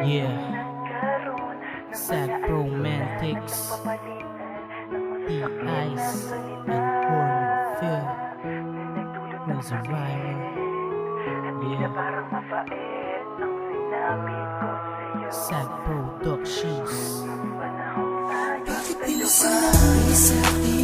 Yeah. Sad romantics. The ice and nagdulot ng was a rhyme. Yeah. Sad Productions. Bakit di mo sinabi sa akin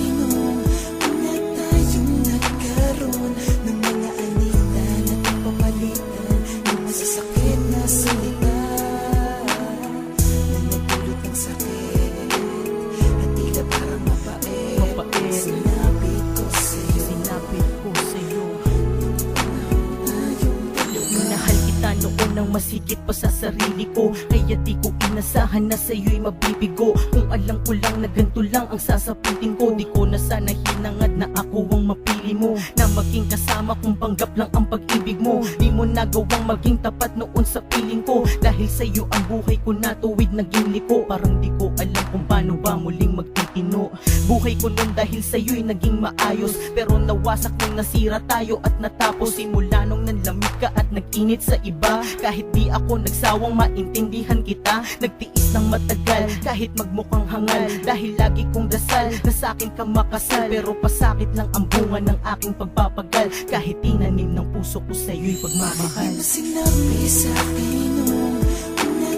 nang masikip pa sa sarili ko. Kaya di ko inasahan na sa'yo'y mabibigo. Kung alam ko lang na ganito lang ang sasapitin ko Di ko na sana hinangad na ako ang mapili mo. Na maging kasama kung panggap lang ang pag-ibig mo. Di mo nagawang maging tapat noon sa piling ko. Dahil sa'yo ang buhay ko na tuwid naging liko Parang di ko alam kung paano ba muling magtitino. Buhay ko nun dahil sa'yo'y naging maayos. Pero nawasak nung nasira tayo at natapos. Simula nung nanlamig ka at nag-init sa iba. Kahit di ako nagsawang maintindihan kita. Nagtiis ng matagal kahit magmukhang hangal. Dahil lagi kong dasal na sa'kin ka makasal. Pero pasakit lang ang bunga ng aking pagpapagal. Kahit tinanim ng puso ko sa'yo'y pagmamahal. Mo sinabi sa akin nung una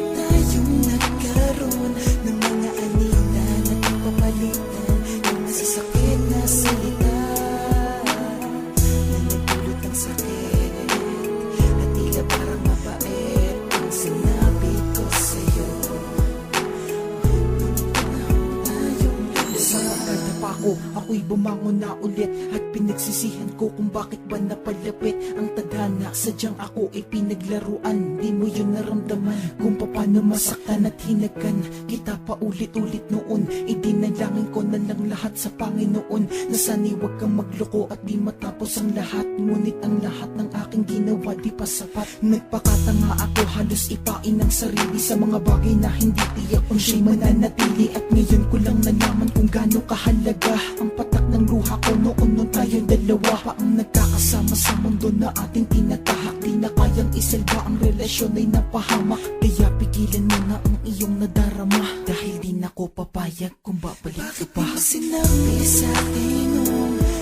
ng mga alita na nagpapalitan ng masasakit na salita. Na nagdulot ng sakit ako, ako'y bumangon na ulit At pinagsisihan ko kung bakit ba napalapit Ang tadhana, sadyang ako ay pinaglaruan Di mo yun naramdaman Kung paano masaktan at hinagan. Kita pa ulit-ulit noon Idinalangin ko na lang lahat sa Panginoon. Na sana'y huwag kang magloko at di matapos ang lahat. Ngunit ang lahat ng aking ginawa di pa sapat. Nagpakatanga ako halos ipain ang sarili Sa mga bagay na hindi tiyak. Kung siya'y mananatili At ngayon ko lang nalaman kung gaano kahalaga Ang patak ng luha ko noon nung tayo dalawa. Pa ang nagkakasama sa mundo na ating tinatahak Di na kayang isalba ang relasyon ay napahamak Kaya pigilan mo na ang iyong nadarama Dahil di na ko papayag kung babalik ka Bakit pa di mo sinabi sa akin nung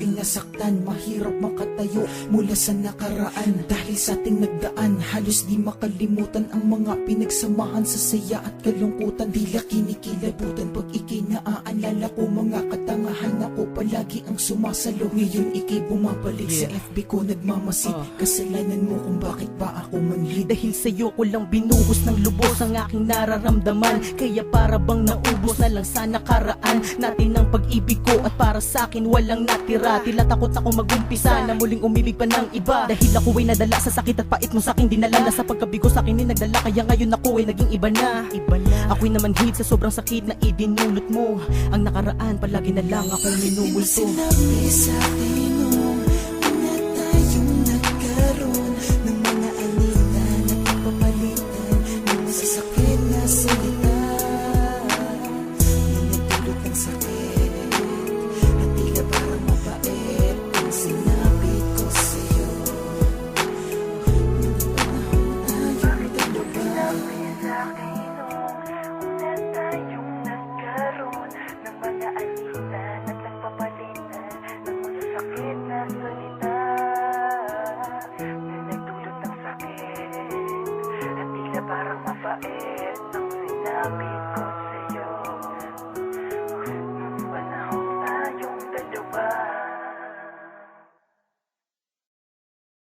ay nasaktan Mahirap makatayo mula sa nakaraan. Dahil sa ating nagdaan Halos di makalimutan ang mga pinagsamahan Sa saya at kalungkutan. Tila kinikilabutan pag ikay naaalala ko Mga katangahan ako palagi ang sumasalo. Ngayon ikay bumabalik sa Yeah. FB ko Nagmamasid. Ah. Kasalanan mo kung bakit ba ako manhid. Dahil sa'yo ko lang binuhos ng lubos ang aking nararamdaman. Kaya para bang naubos na lang sa nakaraan Natin ang pag-ibig ko at para sa akin walang natira Tila takot ako magumpisa na muling umibig pa ng iba. Dahil ako ay nadala sa sakit at pait mo sa akin dinala. Na sa pagkabigo sa akin ay nagdala Kaya ngayon ako ay naging iba na. Iba na. Ako'y naman hid sa sobrang sakit na idinulot mo. Ang nakaraan palagi na lang akong Di mo minumulto. Sinabi sa akin